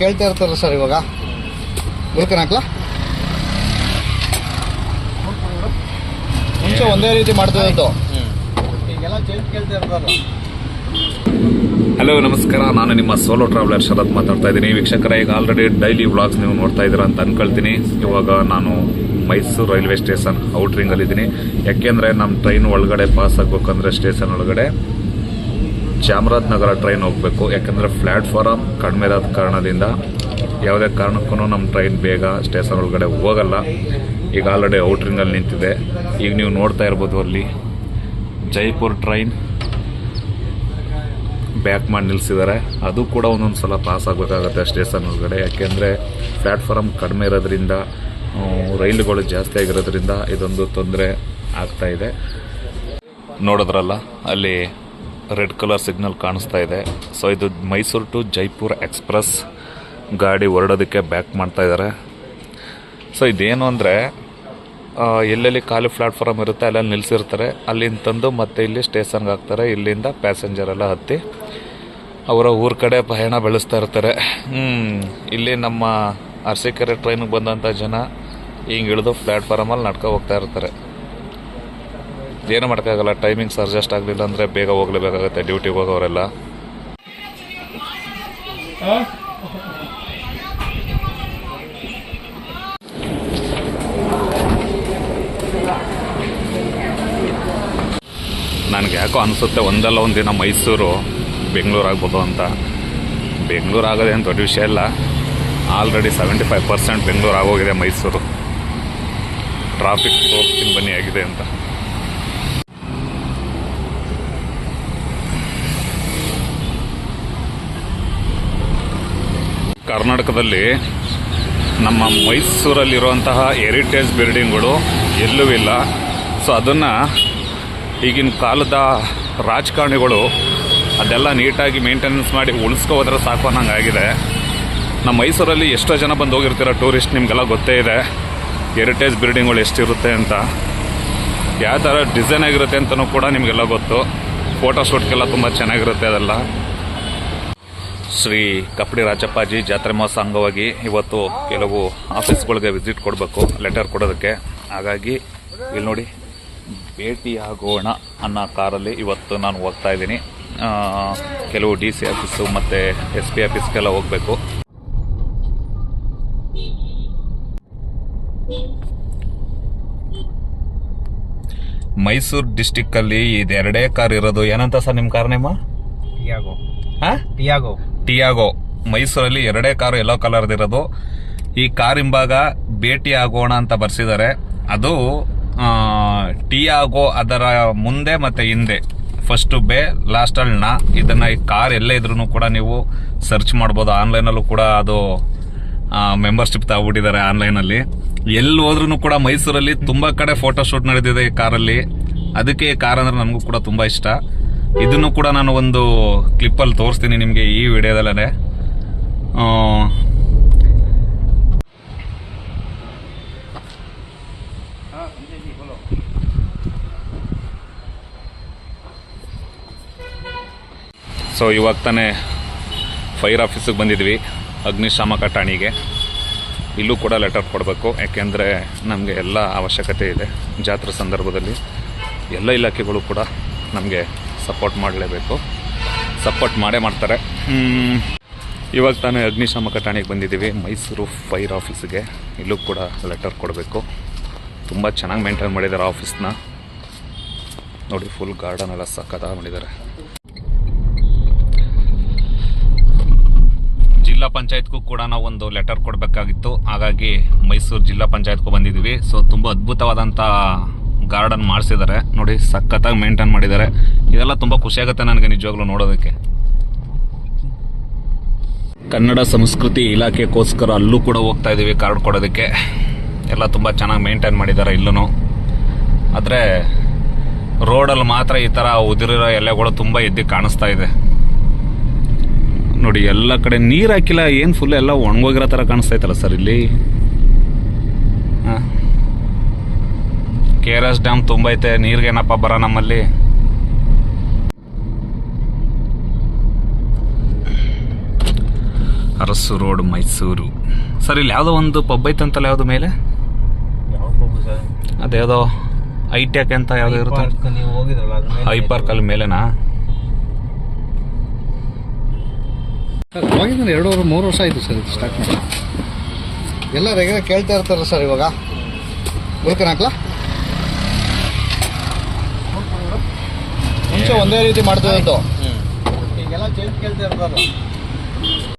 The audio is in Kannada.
ಕೇಳ್ತಾ ಇರ್ತಾರ ಸರ್ ಇವಾಗ. ಗುಲ್ಕನ್ ಹಾಕ್ಲಾ ಮುಂಚೆ ಒಂದೇ ರೀತಿ ಕೇಳ್ತಾ ಇರ್ತಾರಲ್ಲ. ಹಲೋ ನಮಸ್ಕಾರ. ನಾನು ನಿಮ್ಮ ಸೋಲೋ ಟ್ರಾವೆಲರ್ ಶರತ್ ಮಾತಾಡ್ತಾ ಇದ್ದೀನಿ. ವೀಕ್ಷಕರ ಈಗ ಆಲ್ರೆಡಿ ಡೈಲಿ ವ್ಲಾಗ್ಸ್ ನೀವು ನೋಡ್ತಾ ಇದ್ದೀರಾ ಅಂತ ಅನ್ಕೊಳ್ತೀನಿ. ಇವಾಗ ನಾನು ಮೈಸೂರು ರೈಲ್ವೆ ಸ್ಟೇಷನ್ ಔಟ್ರಿಂಗಲ್ಲಿದ್ದೀನಿ ಯಾಕೆಂದ್ರೆ ನಮ್ಮ ಟ್ರೈನ್ ಒಳಗಡೆ ಪಾಸ್ ಆಗ್ಬೇಕಂದ್ರೆ ಸ್ಟೇಷನ್ ಒಳಗಡೆ ಚಾಮರಾಜನಗರ ಟ್ರೈನ್ ಹೋಗಬೇಕು. ಯಾಕಂದ್ರೆ ಪ್ಲ್ಯಾಟ್ಫಾರಮ್ ಕಡಿಮೆ ಇರೋದ ಕಾರಣದಿಂದ ಯಾವುದೇ ಕಾರಣಕ್ಕೂ ನಮ್ಮ ಟ್ರೈನ್ ಬೇಗ ಸ್ಟೇಷನ್ ಒಳಗಡೆ ಹೋಗಲ್ಲ. ಈಗ ಆಲ್ರೆಡಿ ಔಟ್ರಿಂಗಲ್ಲಿ ನಿಂತಿದೆ. ಈಗ ನೀವು ನೋಡ್ತಾ ಇರ್ಬೋದು ಅಲ್ಲಿ. ಜೈಪುರ್ ಟ್ರೈನ್ ಬ್ಯಾಕ್ ಮಾಡಿ ನಿಲ್ಲಿಸಿದ್ದಾರೆ ಅದು ಕೂಡ ಒಂದೊಂದು ಸಲ ಪಾಸ್ ಆಗಬೇಕಾಗತ್ತೆ ಸ್ಟೇಷನ್ ಒಳಗಡೆ. ಯಾಕೆಂದರೆ ಪ್ಲ್ಯಾಟ್ಫಾರಮ್ ಕಡಿಮೆ ಇರೋದ್ರಿಂದ ರೈಲುಗಳು ಜಾಸ್ತಿ ಆಗಿರೋದ್ರಿಂದ ಇದೊಂದು ತೊಂದರೆ ಆಗ್ತಾ ಇದೆ. ನೋಡಿದ್ರಲ್ಲ, ಅಲ್ಲಿ ರೆಡ್ ಕಲರ್ ಸಿಗ್ನಲ್ ಕಾಣಿಸ್ತಾ ಇದೆ. ಸೊ ಇದು ಮೈಸೂರು ಟು ಜೈಪುರ್ ಎಕ್ಸ್ಪ್ರೆಸ್. ಗಾಡಿ ಹೊರಡೋದಕ್ಕೆ ಬ್ಯಾಕ್ ಮಾಡ್ತಾ ಇದ್ದಾರೆ ಸೊ ಇದೇನು ಅಂದರೆ ಎಲ್ಲೆಲ್ಲಿ ಖಾಲಿ ಪ್ಲಾಟ್ಫಾರ್ಮ್ ಇರುತ್ತೆ, ಅಲ್ಲೆಲ್ಲಿ ನಿಲ್ಲಿಸಿರ್ತಾರೆ ಅಲ್ಲಿಂದ ತಂದು ಮತ್ತೆ ಇಲ್ಲಿ ಸ್ಟೇಷನ್ಗೆ ಹಾಕ್ತಾರೆ. ಇಲ್ಲಿಂದ ಪ್ಯಾಸೆಂಜರ್ ಎಲ್ಲ ಹತ್ತಿ ಅವರ ಊರ ಕಡೆ ಪಯಣ ಬೆಳೆಸ್ತಾ ಇರ್ತಾರೆ. ಇಲ್ಲಿ ನಮ್ಮ ಅರಸೀಕೆರೆ ಟ್ರೈನಿಗೆ ಬಂದಂಥ ಜನ ಹಿಂಗೆ ಇಳಿದು ಪ್ಲ್ಯಾಟ್ಫಾರಮಲ್ಲಿ ನಡ್ಕೊ ಹೋಗ್ತಾ ಇರ್ತಾರೆ. ಏನು ಮಾಡೋಕ್ಕಾಗಲ್ಲ ಟೈಮಿಂಗ್ಸ್ ಅಡ್ಜಸ್ಟ್ ಆಗಲಿಲ್ಲ ಅಂದರೆ ಬೇಗ ಹೋಗ್ಲೇಬೇಕಾಗುತ್ತೆ ಡ್ಯೂಟಿಗೆ ಹೋಗೋರೆಲ್ಲ ನನಗೆ ಯಾಕೋ ಅನಿಸುತ್ತೆ, ಒಂದಲ್ಲ ಒಂದು ದಿನ ಮೈಸೂರು, ಬೆಂಗಳೂರು ಆಗ್ಬೋದು ಅಂತ. ಬೆಂಗಳೂರು ಅಂತ ದೊಡ್ಡ ವಿಷಯ ಇಲ್ಲ. Already seventy five percent Bengaluru ಆಗೋಗಿದೆ ಮೈಸೂರು. ಟ್ರಾಫಿಕ್ ತೋರಿಸ್ತೀನಿ ಬನ್ನಿ ಆಗಿದೆ ಅಂತ. ಕರ್ನಾಟಕದಲ್ಲಿ ನಮ್ಮ ಮೈಸೂರಲ್ಲಿರುವಂತಹ ಹೆರಿಟೇಜ್ ಬಿಲ್ಡಿಂಗ್ಗಳು ಎಲ್ಲೂ ಇಲ್ಲ. ಸೊ ಅದನ್ನು ಈಗಿನ ಕಾಲದ ರಾಜಕಾರಣಿಗಳು ಅದೆಲ್ಲ ನೀಟಾಗಿ ಮೇಂಟೆನೆನ್ಸ್ ಮಾಡಿ ಉಳಿಸ್ಕೋದ್ರೆ ಸಾಕು ಅನ್ನೋಂಗೆ ಆಗಿದೆ. ನಮ್ಮ ಮೈಸೂರಲ್ಲಿ ಎಷ್ಟೋ ಜನ ಬಂದು ಹೋಗಿರ್ತೀರ ಟೂರಿಸ್ಟ್ ನಿಮಗೆಲ್ಲ ಗೊತ್ತೇ ಇದೆ. ಹೆರಿಟೇಜ್ ಬಿಲ್ಡಿಂಗ್ಗಳು ಎಷ್ಟಿರುತ್ತೆ ಅಂತ. ಯಾವ ಥರ ಡಿಸೈನ್ ಆಗಿರುತ್ತೆ ಅಂತಲೂ ಕೂಡ ನಿಮಗೆಲ್ಲ ಗೊತ್ತು. ಫೋಟೋಶೂಟ್ಗೆಲ್ಲ ತುಂಬ ಚೆನ್ನಾಗಿರುತ್ತೆ ಅದೆಲ್ಲ. ಶ್ರೀ ಕಪ್ಪಡಿ ರಾಜಪ್ಪಾಜಿ ಜಾತ್ರೆ ಮಹೋತ್ಸವ ಅಂಗವಾಗಿ ಇವತ್ತು ಕೆಲವು ಆಫೀಸ್ಗಳಿಗೆ ವಿಸಿಟ್ ಕೊಡಬೇಕು ಲೆಟರ್ ಕೊಡೋದಕ್ಕೆ. ಹಾಗಾಗಿ ಇಲ್ಲಿ ನೋಡಿ ಭೇಟಿಯಾಗೋಣ ಅನ್ನೋ ಕಾರಲ್ಲಿ ಇವತ್ತು ನಾನು ಹೋಗ್ತಾ ಇದ್ದೀನಿ. ಕೆಲವು ಡಿ ಸಿ ಆಫೀಸು ಮತ್ತು ಎಸ್ ಪಿ ಆಫೀಸ್ಗೆಲ್ಲ ಹೋಗಬೇಕು. ಮೈಸೂರು ಡಿಸ್ಟಿಕ್ಕಲ್ಲಿ ಇದೆರಡೇ ಕಾರ್ ಇರೋದು. ಏನಂತ ಸರ್ ನಿಮ್ಮ ಕಾರ್ ನೇಮ ಟಿಯಾಗೋ. ಹಾಂ? ಟಿಯಾಗೋ. ಟಿಯಾಗೋ. ಮೈಸೂರಲ್ಲಿ ಎರಡೇ ಕಾರು ಎಲ್ಲೋ ಕಲರ್ದಿರೋದು. ಈ ಕಾರ್ ಹಿಂಭಾಗ ಭೇಟಿ ಆಗೋಣ ಅಂತ ಬರ್ಸಿದ್ದಾರೆ ಅದು ಟಿಯಾಗೋ ಅದರ ಮುಂದೆ ಮತ್ತೆ ಹಿಂದೆ. ಫಸ್ಟ್ ಬೇ ಲಾಸ್ಟ್ ಅಲ್ಲಿ ನಾ. ಇದನ್ನ ಈ ಕಾರ್ ಎಲ್ಲೇ ಇದ್ರೂ ಕೂಡ ನೀವು ಸರ್ಚ್ ಮಾಡ್ಬೋದು. ಆನ್ಲೈನಲ್ಲೂ ಕೂಡ ಅದು ಮೆಂಬರ್ಶಿಪ್ ತಗೊಬಿಟ್ಟಿದ್ದಾರೆ ಆನ್ಲೈನಲ್ಲಿ. ಎಲ್ಲಿ ಹೋದ್ರೂ ಕೂಡ ಮೈಸೂರಲ್ಲಿ ತುಂಬಾ ಕಡೆ ಫೋಟೋ ಶೂಟ್ ನಡೆದಿದೆ ಈ ಕಾರಲ್ಲಿ. ಅದಕ್ಕೆ ಈ ಕಾರ್ ಅಂದರೆ ನಮಗೂ ಕೂಡ ತುಂಬಾ ಇಷ್ಟ. ಇದನ್ನು ಕೂಡ ನಾನು ಒಂದು ಕ್ಲಿಪ್ಪಲ್ಲಿ ತೋರಿಸ್ತೀನಿ ನಿಮಗೆ ಈ ವಿಡಿಯೋದಲ್ಲೇ ಸೊ ಇವಾಗ ತಾನೇ ಫೈರ್ ಆಫೀಸಿಗೆ ಬಂದಿದ್ವಿ ಅಗ್ನಿಶಾಮಕ ಠಾಣಿಗೆ ಇಲ್ಲೂ ಕೂಡ ಲೆಟರ್ ಕೊಡಬೇಕು, ಯಾಕೆಂದರೆ ನಮಗೆ ಎಲ್ಲ ಅವಶ್ಯಕತೆ ಇದೆ ಜಾತ್ರೆ ಸಂದರ್ಭದಲ್ಲಿ. ಎಲ್ಲ ಇಲಾಖೆಗಳು ಕೂಡ ನಮಗೆ ಸಪೋರ್ಟ್ ಮಾಡಲೇಬೇಕು. ಸಪೋರ್ಟ್ ಮಾಡೇ ಮಾಡ್ತಾರೆ. ಇವಾಗ ತಾನೇ ಅಗ್ನಿಶಾಮಕ ಠಾಣೆಗೆ ಬಂದಿದ್ದೀವಿ. ಮೈಸೂರು ಫೈರ್ ಆಫೀಸಿಗೆ. ಇಲ್ಲೂ ಕೂಡ ಲೆಟರ್ ಕೊಡಬೇಕು. ತುಂಬ ಚೆನ್ನಾಗಿ ಮೇಂಟೈನ್ ಮಾಡಿದ್ದಾರೆ ಆಫೀಸ್ನ. ನೋಡಿ, ಫುಲ್ ಗಾರ್ಡನ್ ಎಲ್ಲ ಸಕ್ಕತ್ತಾಗಿ ಮಾಡಿದ್ದಾರೆ. ಜಿಲ್ಲಾ ಪಂಚಾಯತ್ಗೂ ಕೂಡ ನಾವು ಒಂದು ಲೆಟರ್ ಕೊಡಬೇಕಾಗಿತ್ತು. ಹಾಗಾಗಿ ಮೈಸೂರು ಜಿಲ್ಲಾ ಪಂಚಾಯತ್ಗೂ ಬಂದಿದ್ದೀವಿ. ಸೊ, ತುಂಬ ಅದ್ಭುತವಾದಂಥ ಗಾರ್ಡನ್ ಮಾಡಿಸಿದ್ದಾರೆ ನೋಡಿ, ಸಖತ್ತಾಗಿ ಮೇಂಟೈನ್ ಮಾಡಿದ್ದಾರೆ ಇದೆಲ್ಲ ತುಂಬ ಖುಷಿಯಾಗುತ್ತೆ ನನಗೆ ನಿಜವಾಗ್ಲೂ ನೋಡೋದಕ್ಕೆ. ಕನ್ನಡ ಸಂಸ್ಕೃತಿ ಇಲಾಖೆಗೋಸ್ಕರ ಅಲ್ಲೂ ಕೂಡ ಹೋಗ್ತಾ ಇದ್ದೀವಿ ಕಾರ್ಡ್ ಕೊಡೋದಕ್ಕೆ. ಎಲ್ಲ ತುಂಬ ಚೆನ್ನಾಗಿ ಮೇಂಟೈನ್ ಮಾಡಿದ್ದಾರೆ ಇಲ್ಲೂ ಆದರೆ ರೋಡಲ್ಲಿ ಮಾತ್ರ ಈ ಥರ ಉದುರಿರೋ ಎಲೆಗಳು ತುಂಬ ಎದ್ದು ಕಾಣಿಸ್ತಾ ಇದೆ. ನೋಡಿ, ಎಲ್ಲ ಕಡೆ ನೀರು ಹಾಕಿಲ್ಲ, ಏನು ಫುಲ್ ಎಲ್ಲ ಒಣಗೋಗಿರೋ ಥರ ಕಾಣಿಸ್ತೈತಲ್ಲ ಸರ್ ಇಲ್ಲಿ? ಕೆ ಆರ್ ಎಸ್ ಡ್ಯಾಮ್ ತುಂಬೈತೆ ನೀರಿಗೇನಪ್ಪ ಬರ ನಮ್ಮಲ್ಲಿ? ಅರಸು ರೋಡ್ ಮೈಸೂರು. ಸರ್ ಇಲ್ಲಿ ಯಾವುದೋ ಒಂದು ಪಬ್ ಐತಂತಲ್ಲ ಯಾವುದು ಮೇಲೆ? ಯಾವ ಪಬ್ಬು ಸರ್? ಅದ್ಯಾವುದೋ ಐಟ್ಯಾಕ್ ಅಂತ ಯಾವುದೋ ಇರುತ್ತೆ? ಹೈ ಪಾರ್ಕ್ ಅಲ್ಲಿ ಮೇಲೆನಾ? ಸರ್ ಅವಾಗಿಂದ ಎರಡು ಮೂರು ವರ್ಷ ಆಯಿತು ಸರ್ ಇದು ಸ್ಟಾರ್ಟ್ ಮಾಡಿ. ಎಲ್ಲ ರೆಗ್ಯುಲರ್ ಕೇಳ್ತಾ ಇರ್ತಾರೆ ಸರ್ ಇವಾಗ. ಉಳ್ಕನ್ ಹಾಕ್ಲಾ ಮುಂಚೆ ಒಂದೇ ರೀತಿ ಮಾಡ್ತಾ ಇದ್ದು ಈಗೆಲ್ಲ ಚೇಂಜ್ ಕೇಳ್ತಾ ಇರ್ತಾರೆ.